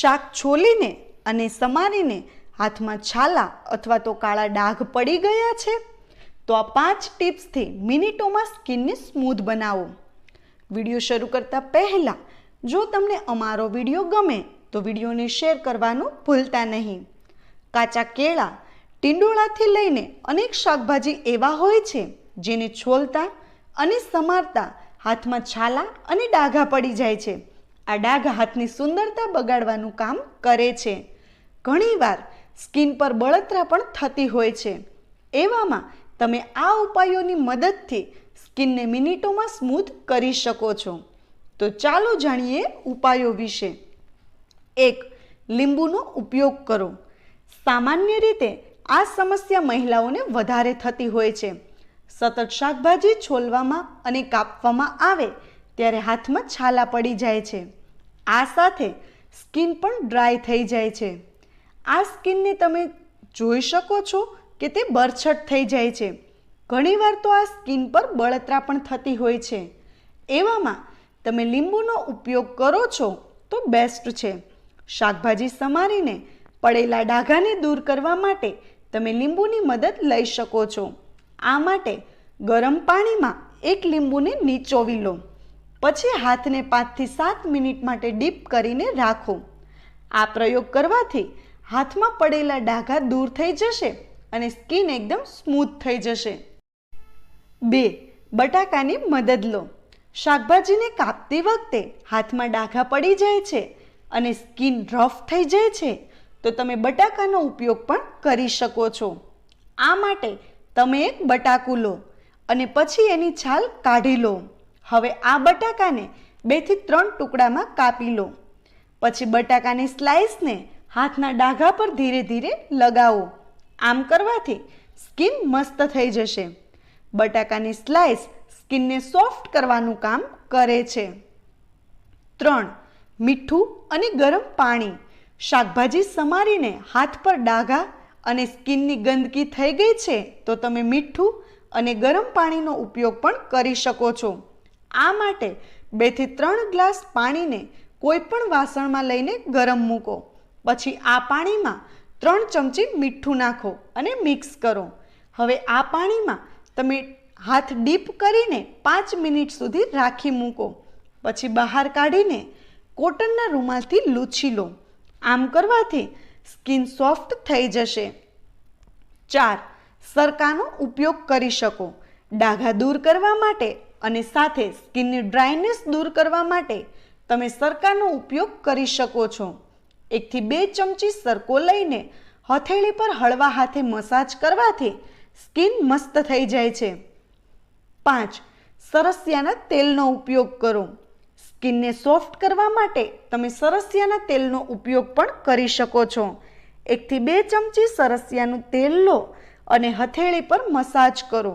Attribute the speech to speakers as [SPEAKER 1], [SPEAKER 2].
[SPEAKER 1] શાક છોલીને અને સમારીને હાથમાં છાલા અથવા તો કાળા ડાઘ પડી ગયા છે, તો આ પાંચ ટિપ્સથી મિનિટોમાં સ્કિનને સ્મૂથ બનાવો. વીડિયો શરૂ કરતાં પહેલાં, જો તમને અમારો વીડિયો ગમે, તો વિડીયોને શેર કરવાનું ભૂલતા નહીં. કાચા કેળા ટીંડોળાથી લઈને અનેક શાકભાજી એવા હોય છે, જેને છોલતા અને સમારતા હાથમાં છાલા અને ડાઘા પડી જાય છે. આ ડાઘ હાથની સુંદરતા બગાડવાનું કામ કરે છે. ઘણીવાર સ્કિન પર બળતરા પણ થતી હોય છે. એવામાં તમે આ ઉપાયોની મદદથી સ્કિનને મિનિટોમાં સ્મૂથ કરી શકો છો. તો ચાલો જાણીએ ઉપાયો વિશે. એક, લીંબુનો ઉપયોગ કરો. સામાન્ય રીતે આ સમસ્યા મહિલાઓને વધારે થતી હોય છે. સતત શાકભાજી છોલવામાં અને કાપવામાં આવે ત્યારે હાથમાં છાલા પડી જાય છે. આ સાથે સ્કિન પણ ડ્રાય થઈ જાય છે. આ સ્કિનને તમે જોઈ શકો છો કે તે બરછટ થઈ જાય છે. ઘણીવાર તો આ સ્કિન પર બળતરા પણ થતી હોય છે. એવામાં તમે લીંબુનો ઉપયોગ કરો છો તો બેસ્ટ છે. શાકભાજી સમારીને પડેલા ડાઘાને દૂર કરવા માટે તમે લીંબુની મદદ લઈ શકો છો. આ માટે ગરમ પાણીમાં એક લીંબુને નીચોવી લો. પછી હાથને પાંચથી સાત મિનિટ માટે ડીપ કરીને રાખો. આ પ્રયોગ કરવાથી હાથમાં પડેલા ડાઘા દૂર થઈ જશે અને સ્કિન એકદમ સ્મૂથ થઈ જશે. બે, બટાકાની મદદ લો. શાકભાજીને કાપતી વખતે હાથમાં ડાઘા પડી જાય છે અને સ્કિન રફ થઈ જાય છે, તો તમે બટાકાનો ઉપયોગ પણ કરી શકો છો. આ માટે તમે એક બટાકું લો અને પછી એની છાલ કાઢી લો. હવે આ બટાકાને બેથી ત્રણ ટુકડામાં કાપી લો. પછી બટાકાની સ્લાઇસને હાથના ડાઘા પર ધીરે ધીરે લગાવો. આમ કરવાથી સ્કિન મસ્ત થઈ જશે. બટાકાની સ્લાઇસ સ્કિનને સોફ્ટ કરવાનું કામ કરે છે. ત્રણ, મીઠું અને ગરમ પાણી. શાકભાજી સમારીને હાથ પર ડાઘા અને સ્કિનની ગંદકી થઈ ગઈ છે તો તમે મીઠું અને ગરમ પાણીનો ઉપયોગ પણ કરી શકો છો. આ માટે બેથી ત્રણ ગ્લાસ પાણીને કોઈ પણ વાસણમાં લઈને ગરમ મૂકો. પછી આ પાણીમાં ત્રણ ચમચી મીઠું નાખો અને મિક્સ કરો. હવે આ પાણીમાં તમે હાથ ડીપ કરીને પાંચ મિનિટ સુધી રાખી મૂકો. પછી બહાર કાઢીને કોટનના રૂમાલથી લૂછી લો. આમ કરવાથી સ્કિન સોફ્ટ થઈ જશે. ચાર સરકાનો ઉપયોગ કરી શકો. ડાઘા દૂર કરવા માટે અને સાથે સ્કિનની ડ્રાયનેસ દૂર કરવા માટે તમે સરકાનો ઉપયોગ કરી શકો છો. એકથી બે ચમચી સરકો લઈને હથેળી પર હળવા હાથે મસાજ કરવાથી સ્કિન મસ્ત થઈ જાય છે. પાંચ, સરસિયાના તેલનો ઉપયોગ કરો. સ્કિનને સોફ્ટ કરવા માટે તમે સરસિયાના તેલનો ઉપયોગ પણ કરી શકો છો. એકથી બે ચમચી સરસિયાનું તેલ લો અને હથેળી પર મસાજ કરો.